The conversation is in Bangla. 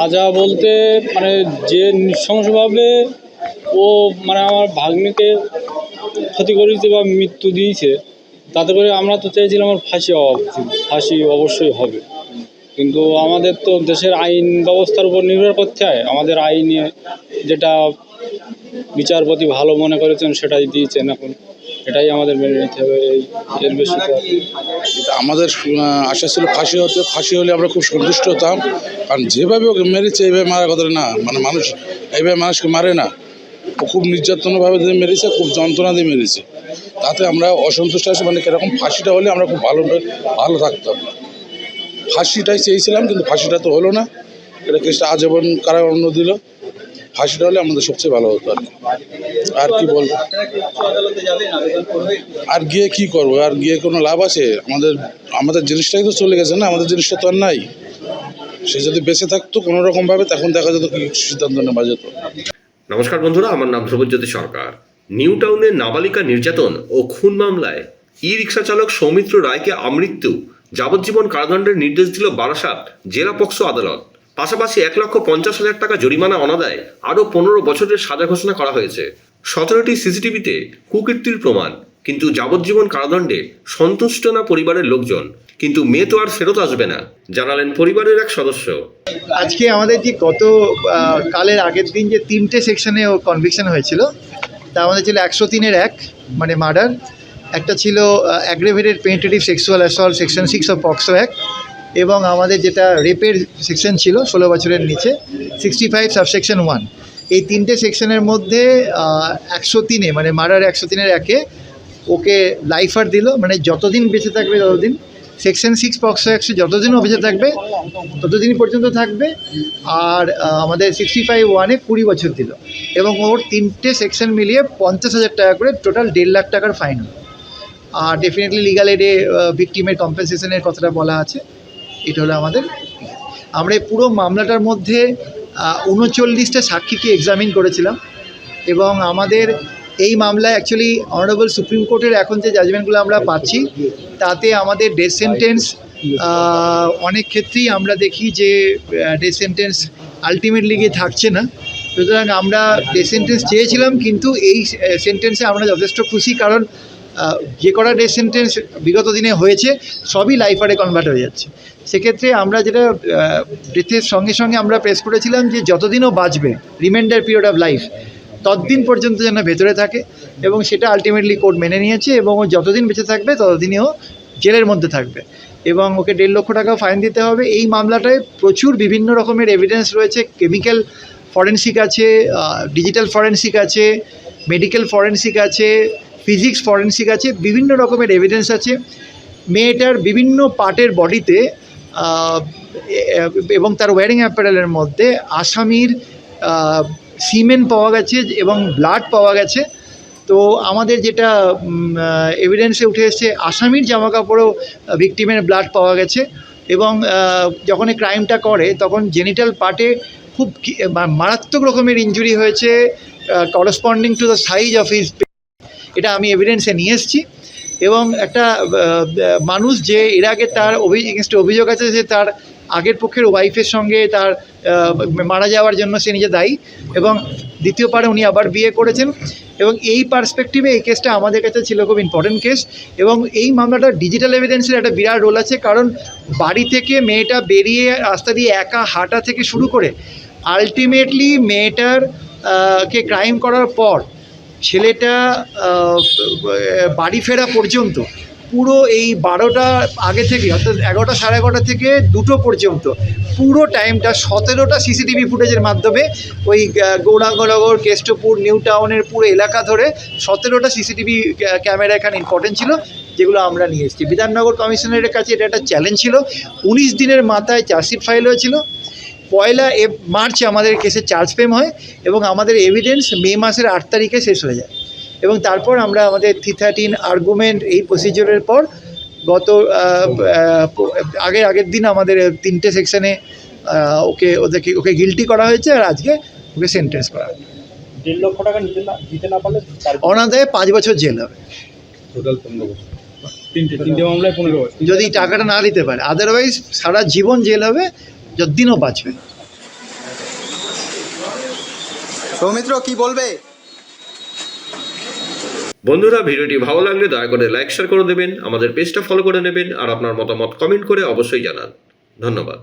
সাজা বলতে মানে যে নৃশংসভাবে ও মানে আমার ভাগ্নিকে ক্ষতি করেছে বা মৃত্যু দিয়েছে, তাতে করে আমরা তো চাইছিলাম আমার ফাঁসি হওয়া উচিত। ফাঁসি অবশ্যই হবে। কিন্তু আমাদের তো দেশের আইন ব্যবস্থার উপর নির্ভর করতে হয়। আমাদের আইনে যেটা বিচারপতি ভালো মনে করেছেন সেটাই দিয়েছেন এখন। এটাই আমাদের মেনে নিতে হবে, এই এর বেশি এটা আমাদের আশা ছিল ফাঁসি হতে, ফাঁসি হলে আমরা খুব সন্তুষ্ট হতাম। কারণ যেভাবে ওকে মেরেছে, এইভাবে মারার কথা না। মানে মানুষ, এইভাবে মানুষকে মারে না। খুব নির্যাতনভাবে দিয়ে মেরেছে, খুব যন্ত্রণা দিয়ে মেরেছে। তাতে আমরা অসন্তুষ্ট আছি মানে কীরকম ফাঁসিটা হলে আমরা খুব ভালো ভালো থাকতাম। ফাঁসিটাই চেয়েছিলাম, কিন্তু ফাঁসিটা তো হলো না। এটা কেসটা আজীবন কারাদণ্ড দিল। ফাঁসিটা হলে আমাদের সবচেয়ে ভালো হতো আর কি। বলব? আর গিয়ে কি করব? আর গিয়ে কোনো লাভ আছে? আমাদের আমাদের জিনিসটাই তো চলে গেছে না? আমাদের জিনিসটা তো আর নাই। সে যদি বেঁচে থাকতো কোনো রকম ভাবে, তখন দেখা যেত কি সিদ্ধান্ত নেওয়া যেত। নমস্কার বন্ধুরা, আমার নাম ধ্রুবজ্যোতি সরকার। নিউ টাউনের নাবালিকা নির্যাতন ও খুন মামলায় ই রিক্সা চালক সৌমিত্র রায়কে আমৃত্যু যাবজ্জীবন কারাদণ্ডের নির্দেশ দিল বারাসাত জেলা পক্সো আদালত। পাশাপাশি এক লক্ষ পঞ্চাশ হাজার টাকা জরিমানা অনাদায় আরও পনেরো বছরের সাজা ঘোষণা করা হয়েছে। সতেরোটি সিসিটিভিতে কুকীর্তির প্রমাণ, কিন্তু যাবজ্জীবন কারাদণ্ডে সন্তুষ্ট না পরিবারের লোকজন। কিন্তু মেয়ে তো আর ফেরত আসবে না, জানালেন পরিবারের এক সদস্য। আজকে আমাদের যে গত কালের আগের দিন যে তিনটে সেকশনে কনভিকশন হয়েছিল, তা আমাদের ছিল একশো তিনের এক মানে মার্ডার একটা ছিল aggravated penetrative sexual assault section six of POCSO act এবং আমাদের যেটা রেপের সেকশন ছিল ষোলো বছরের নিচে সিক্সটি ফাইভ সাবসেকশন ওয়ান এই তিনটে সেকশনের মধ্যে একশো তিনে মানে মার্ডার একশো তিনের একে ওকে লাইফার দিল মানে যতদিন বেঁচে থাকবে ততদিন সেকশন সিক্স পক্সো একশো যতদিন বেঁচে থাকবে ততদিন পর্যন্ত থাকবে। আর আমাদের সিক্সটি ফাইভ ওয়ানে কুড়ি বছর দিল। এবং ওর তিনটে সেকশন মিলিয়ে পঞ্চাশ হাজার টাকা করে টোটাল দেড় লাখ টাকার ফাইন আর ডেফিনেটলি লিগাল এডে ভিকটিমের কম্পেনসেশনের কথাটা বলা আছে। এটা হলো আমাদের আমরা এই পুরো মামলাটার মধ্যে উনচল্লিশটা সাক্ষীকে এক্সামিন করেছিলাম এবং আমাদের এই মামলায় অ্যাকচুয়ালি অনারেবল সুপ্রিম কোর্টের এখন যে জাজমেন্টগুলো আমরা পাচ্ছি, তাতে আমাদের ডেথ সেন্টেন্স অনেক ক্ষেত্রেই আমরা দেখি যে ডেথ সেন্টেন্স আলটিমেটলি গিয়ে থাকছে না। সুতরাং আমরা ডেথ সেন্টেন্স চেয়েছিলাম, কিন্তু এই সেন্টেন্সে আমরা যথেষ্ট খুশি, কারণ যে কটা ডেথ সেন্টেন্স বিগত দিনে হয়েছে, সবই লাইফারে কনভার্ট হয়ে যাচ্ছে। সেক্ষেত্রে আমরা যেটা ডেথের সঙ্গে সঙ্গে আমরা প্রেস করেছিলাম যে যতদিনও বাঁচবে রিমাইন্ডার পিরিয়ড অফ লাইফ ততদিন পর্যন্ত যেন ভেতরে থাকে এবং সেটা আলটিমেটলি কোর্ট মেনে নিয়েছে এবং ও যতদিন বেঁচে থাকবে, ততদিনই ও জেলের মধ্যে থাকবে। এবং ওকে দেড় লক্ষ টাকা ফাইন দিতে হবে। এই মামলাটায় প্রচুর বিভিন্ন রকমের এভিডেন্স রয়েছে। কেমিক্যাল ফরেন্সিক আছে ডিজিটাল ফরেন্সিক আছে মেডিকেল ফরেন্সিক আছে ফিজিক্স ফরেন্সিক আছে, বিভিন্ন রকমের এভিডেন্স আছে। মেয়েটার বিভিন্ন পার্টের বডিতে এবং তার ওয়ারিং অ্যাপারেলের মধ্যে আসামির সিমেন্ট পাওয়া গেছে এবং ব্লাড পাওয়া গেছে। তো আমাদের যেটা এভিডেন্সে উঠে এসেছে, আসামির জামা কাপড়েও ভিকটিমের ব্লাড পাওয়া গেছে এবং যখন এই ক্রাইমটা করে, তখন জেনিটাল পার্টে খুব মারাত্মক রকমের ইঞ্জুরি হয়েছে corresponding to the size of his এটা আমি এভিডেন্সে নিয়ে এসেছি। এবং একটা মানুষ যে এর আগে তার এগেনস্টে অভিযোগ আছে যে তার আগের পক্ষের ওয়াইফের সঙ্গে তার মারা যাওয়ার জন্য সে নিজে দায়ী। এবং দ্বিতীয়বারে উনি আবার বিয়ে করেছেন। এবং এই পার্সপেক্টিভে এই কেসটা আমাদের কাছে ছিল খুব ইম্পর্টেন্ট কেস এবং এই মামলাটা ডিজিটাল এভিডেন্সের একটা বিরাট রোল আছে। কারণ বাড়ি থেকে মেয়েটা বেরিয়ে রাস্তা দিয়ে একা হাঁটা থেকে শুরু করে আলটিমেটলি মেয়েটার কে ক্রাইম করার পর ছেলেটা বাড়ি ফেরা পর্যন্ত, পুরো এই বারোটা আগে থেকে, অর্থাৎ এগারোটা সাড়ে এগারোটা থেকে দুটো পর্যন্ত, পুরো টাইমটা সতেরোটা সিসিটিভি ফুটেজের মাধ্যমে ওই গৌরাঙ্গনগর, কেষ্টপুর, নিউ টাউনের পুরো এলাকা ধরে সতেরোটা সিসিটিভি ক্যামেরা এখানে ইম্পর্টেন্ট ছিল, যেগুলো আমরা নিয়ে এসেছি। বিধাননগর কমিশনারের কাছে এটা একটা চ্যালেঞ্জ ছিল। উনিশ দিনের মাথায় চার্জশিট ফাইল হয়েছিল। পয়লা এ মার্চে আমাদের কেসের চার্জ পেম হয় এবং আমাদের এভিডেন্স মে মাসের আট তারিখে শেষ হয়ে যায়। এবং তারপর আমরা আমাদের থ্রি থার্টিন আর্গুমেন্ট এই প্রসিজিওরের পর গত আগের আগের দিন আমাদের তিনটে সেকশনে ওকে ওদেরকে ওকে গিলটি করা হয়েছে আর আজকে ওকে সেন্টেন্স করা হয়েছে। দেড় লক্ষ টাকা নিতে না দিতে না পারলে অনাদায়ে পাঁচ বছর জেল হবে। টোটাল পনেরো বছর। তিনটে তিনটে মামলায় পনেরো বছর। যদি টাকাটা না দিতে পারে আদারওয়াইজ সারা জীবন জেল হবে যদিনও বাঁচবে। সৌমিত্র কি বলবে? বন্ধুরা ভিডিওটি ভালো লাগলে দয়া করে লাইক শেয়ার করে দেবেন আমাদের পেজটা ফলো করে নেবেন আর আপনার মতামত কমেন্ট করে অবশ্যই জানান। ধন্যবাদ।